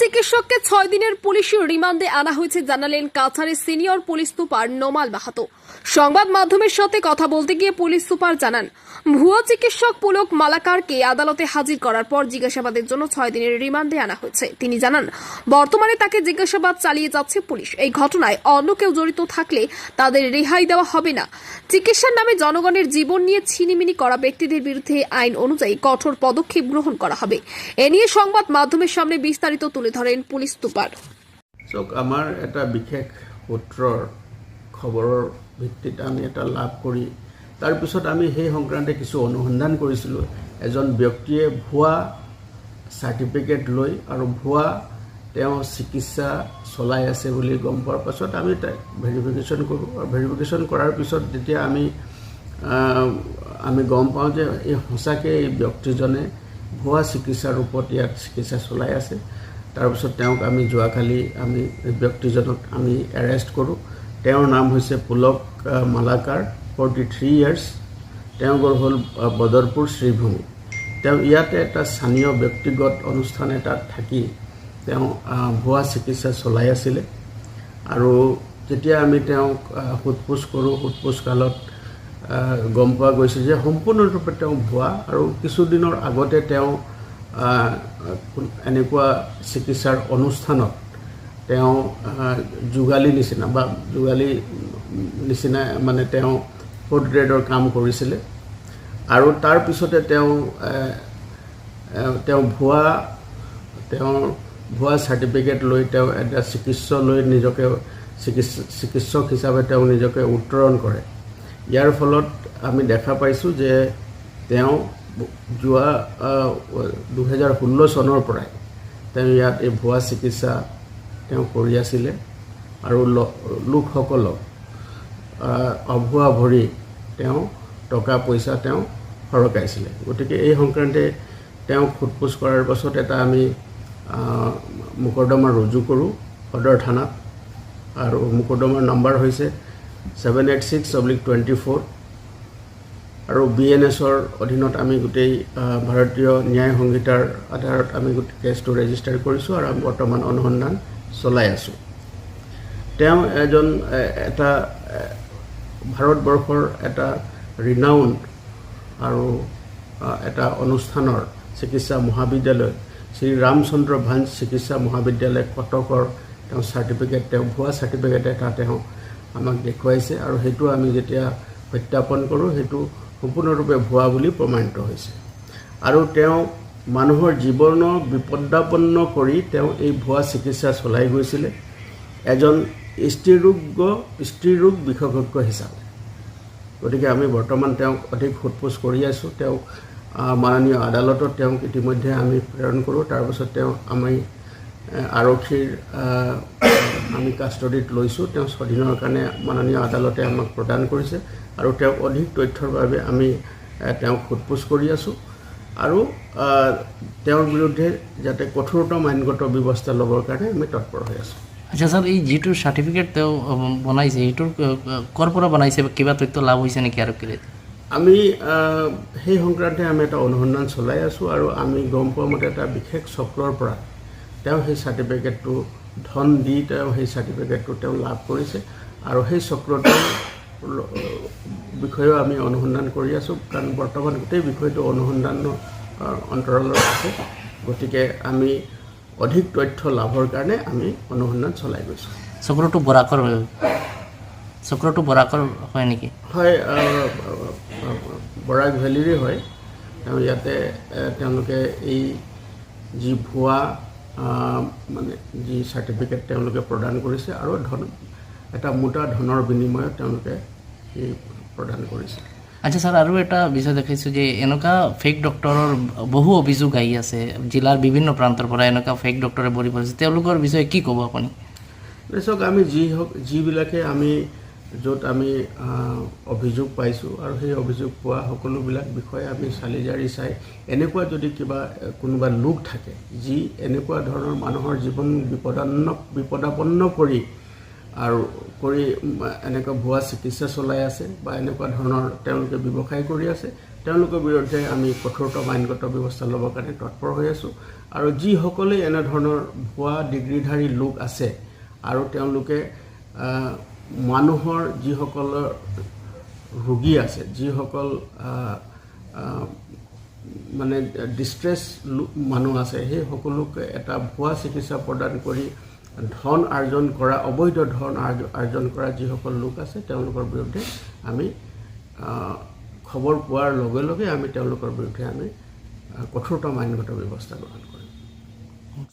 চিকিৎসককে ছয় দিনের পুলিশি রিমান্ডে আনা হয়েছে জানালেন কাছাড়ের senior police super Nomal Mahato. সংবাদ মাধ্যমের সাথে কথা বলতে গিয়ে পুলিশ সুপার জানান, ভুয়া চিকিৎসক পুলক মালাকারকে আদালতে হাজির করার পর জিজ্ঞাসাবাদের জন্য ছয় দিনের রিমান্ডে আনা হয়েছে। তিনি জানান, বর্তমানে তাকে জিজ্ঞাসাবাদ চালিয়ে যাচ্ছে পুলিশ। এই ঘটনায় অন্য কেউ জড়িত থাকলে তাদের রেহাই দেওয়া হবে না। চিকিৎসার নামে জনগণের জীবন নিয়ে ছিনিমিনি করা ব্যক্তিদের বিরুদ্ধে আইন অনুযায়ী কঠোর পদক্ষেপ গ্রহণ করা হবে। এ নিয়ে সংবাদ মাধ্যমের সামনে বিস্তারিত তুলে ধরেন পুলিশ সুপার। চাওক আমাৰ এটা বিশেষ সূত্ৰৰ খবৰৰ ভিত্তিত আমি এটা লাভ কৰি তাৰপিছত আমি সেই সংক্ৰান্তে কিছু অনুসন্ধান কৰিছিলোঁ। এজন ব্যক্তিয়ে ভুৱা চাৰ্টিফিকেট লৈ আৰু ভুৱা তেওঁ চিকিৎসা চলাই আছে বুলি গম পোৱাৰ পাছত আমি তাক ভেৰিফিকেশ্যন কৰোঁ। আৰু ভেৰিফিকেশ্যন কৰাৰ পিছত যেতিয়া আমি আমি গম পাওঁ যে এই সঁচাকৈ এই ব্যক্তিজনে ভুৱা চিকিৎসাৰ ৰূপত ইয়াত চিকিৎসা চলাই আছে তাৰপিছত তেওঁক আমি যোৱাকালি আমি ব্যক্তিজনক আমি এৰেষ্ট কৰোঁ। তেওঁৰ নাম হৈছে Pulak Malakar forty three years তেওঁ গড় হ'ল বদৰপুৰ শ্ৰীভূমি। তেওঁ ইয়াতে এটা স্থানীয় ব্যক্তিগত অনুষ্ঠান এটাত থাকি তেওঁ ভুৱা চিকিৎসা চলাই আছিলে। আৰু যেতিয়া আমি তেওঁক সোধ পোছ কৰোঁ সোধ পোছ কালত গম পোৱা গৈছে যে সম্পূৰ্ণৰূপে তেওঁ ভুৱা আৰু কিছুদিনৰ আগতে তেওঁ এনেকুৱা চিকিৎসাৰ অনুষ্ঠানত তেওঁ যোগালী নিচিনা বা যোগালী নিচিনা মানে তেওঁ ফ'ৰ্থ গ্ৰেডৰ কাম কৰিছিলে। আৰু তাৰপিছতে তেওঁ তেওঁ ভুৱা তেওঁ ভুৱা চাৰ্টিফিকেট লৈ তেওঁ এটা চিকিৎসক লৈ নিজকে চিকিৎস চিকিৎসক হিচাপে তেওঁ নিজকে উত্তৰণ কৰে। ইয়াৰ ফলত আমি দেখা পাইছোঁ যে তেওঁ যোৱা দুহেজাৰ ষোল্ল চনৰ পৰাই তেওঁ ইয়াত এই ভুৱা চিকিৎসা তেওঁ কৰি আছিলে আৰু লোকসকলক অভুৱা ভৰি তেওঁ টকা পইচা তেওঁ সৰকাইছিলে। গতিকে এই সংক্ৰান্তে তেওঁক সোধ পোছ কৰাৰ পাছত এটা আমি মোকৰ্দমা ৰুজু কৰোঁ সদৰ থানাত। আৰু মোকৰ্দমাৰ নম্বৰ হৈছে seven eight six oblique twenty four আৰু বি এন এছৰ অধীনত আমি গোটেই ভাৰতীয় ন্যায় সংহিতাৰ আধাৰত আমি গোটেই কেছটো ৰেজিষ্টাৰ কৰিছোঁ আৰু আমি বৰ্তমান অনুসন্ধান চলাই আছোঁ। তেওঁ এজন এটা ভাৰতবৰ্ষৰ এটা ৰিনাউণ্ড আৰু এটা অনুষ্ঠানৰ চিকিৎসা মহাবিদ্যালয়, শ্ৰী ৰামচন্দ্ৰ ভাঞ্জ চিকিৎসা মহাবিদ্যালয় কটকৰ তেওঁ চাৰ্টিফিকেট তেওঁ ভুৱা চাৰ্টিফিকেট এটা তেওঁ আমাক দেখুৱাইছে আৰু সেইটো আমি যেতিয়া সত্যাপন কৰোঁ, সেইটো সম্পূৰ্ণৰূপে ভুৱা বুলি প্ৰমাণিত হৈছে। আৰু তেওঁ মানুহৰ জীৱনৰ বিপদাপন্ন কৰি তেওঁ এই ভুৱা চিকিৎসা চলাই গৈছিলে। এজন স্ত্ৰীৰোগ স্ত্ৰীৰোগ বিশেষজ্ঞ হিচাপে। গতিকে আমি বৰ্তমান তেওঁক অধিক সোধ পোছ কৰি আছোঁ। তেওঁক মাননীয় আদালতত তেওঁক ইতিমধ্যে আমি প্ৰেৰণ কৰোঁ। তাৰপাছত তেওঁ আমি আৰক্ষীৰ আমি কাষ্টডিত লৈছোঁ। তেওঁ ছদিনৰ কাৰণে মাননীয় আদালতে আমাক প্ৰদান কৰিছে আৰু তেওঁক অধিক তথ্যৰ বাবে আমি তেওঁক সোধ পোছ কৰি আছোঁ। আৰু তেওঁৰ বিৰুদ্ধে যাতে কঠোৰতম আইনগত ব্যৱস্থা ল'বৰ কাৰণে আমি তৎপৰ হৈ আছোঁ। আচ্ছা ছাৰ এই যিটো চাৰ্টিফিকেট তেওঁ বনাইছে সেইটোৰ ক'ৰ পৰা বনাইছে বা কিবা তথ্য লাভ হৈছে নেকি আৰক্ষীৰ? আমি সেই সংক্ৰান্তে আমি এটা অনুসন্ধান চলাই আছোঁ আৰু আমি গম পোৱা মতে এটা বিশেষ চক্ৰৰ পৰা তেওঁ সেই চাৰ্টিফিকেটটো ধন দি তেওঁ সেই চাৰ্টিফিকেটটো তেওঁ লাভ কৰিছে। আৰু সেই চক্ৰটোৰ বিষয়েও আমি অনুসন্ধান কৰি আছোঁ কাৰণ বৰ্তমান গোটেই বিষয়টো অনুসন্ধানৰ আহ, অন্তৰালত আছে। গতিকে আমি অধিক তথ্য লাভৰ কাৰণে আমি অনুসন্ধান চলাই গৈছোঁ। চক্ৰটো বৰাকৰ চক্ৰটো বৰাকৰ হয় নেকি? হয় বৰাক ভেলীৰে হয়। তেওঁ ইয়াতে তেওঁলোকে এই যি ভুৱা মানে যি চাৰ্টিফিকেট তেওঁলোকে প্ৰদান কৰিছে আৰু ধন এটা মোটা ধনৰ বিনিময়ত তেওঁলোকে এই প্ৰদান কৰিছে। আচ্ছা ছাৰ আৰু এটা বিষয় দেখিছোঁ যে এনেকুৱা ফেক ডক্টৰৰ বহু অভিযোগ আহি আছে জিলাৰ বিভিন্ন প্ৰান্তৰ পৰা এনেকুৱা ফেক ডক্টৰে ভৰি পৰিছে তেওঁলোকৰ বিষয়ে কি ক'ব আপুনি? চাওক আমি যি হওক যিবিলাকে আমি য'ত আমি অভিযোগ পাইছোঁ আৰু সেই অভিযোগ পোৱা সকলোবিলাক বিষয়ে আমি চালি জাৰি চাই, এনেকুৱা যদি কিবা কোনোবা লোক থাকে যি এনেকুৱা ধৰণৰ মানুহৰ জীৱন বিপদান্ন বিপদাপন্ন কৰি আৰু কৰি এনেকুৱা ভুৱা চিকিৎসা চলাই আছে বা এনেকুৱা ধৰণৰ তেওঁলোকে ব্যৱসায় কৰি আছে, তেওঁলোকৰ বিৰুদ্ধে আমি কঠোৰতম আইনগত ব্যৱস্থা ল'বৰ কাৰণে তৎপৰ হৈ আছোঁ। আৰু যিসকলে এনেধৰণৰ ভুৱা ডিগ্ৰীধাৰী লোক আছে আৰু তেওঁলোকে মানুহৰ যিসকলৰ ৰোগী আছে, যিসকল মানে ডিষ্ট্ৰেছ মানুহ আছে, সেই সকলোকে এটা ভুৱা চিকিৎসা প্ৰদান কৰি ধন আৰ্জন কৰা, অবৈধ ধন আৰ্জ- আৰ্জন কৰা যিসকল লোক আছে, তেওঁলোকৰ বিৰুদ্ধে আমি খবৰ পোৱাৰ লগে লগে আমি তেওঁলোকৰ বিৰুদ্ধে আমি কঠোৰতম আইনগত ব্যৱস্থা গ্ৰহণ কৰিম।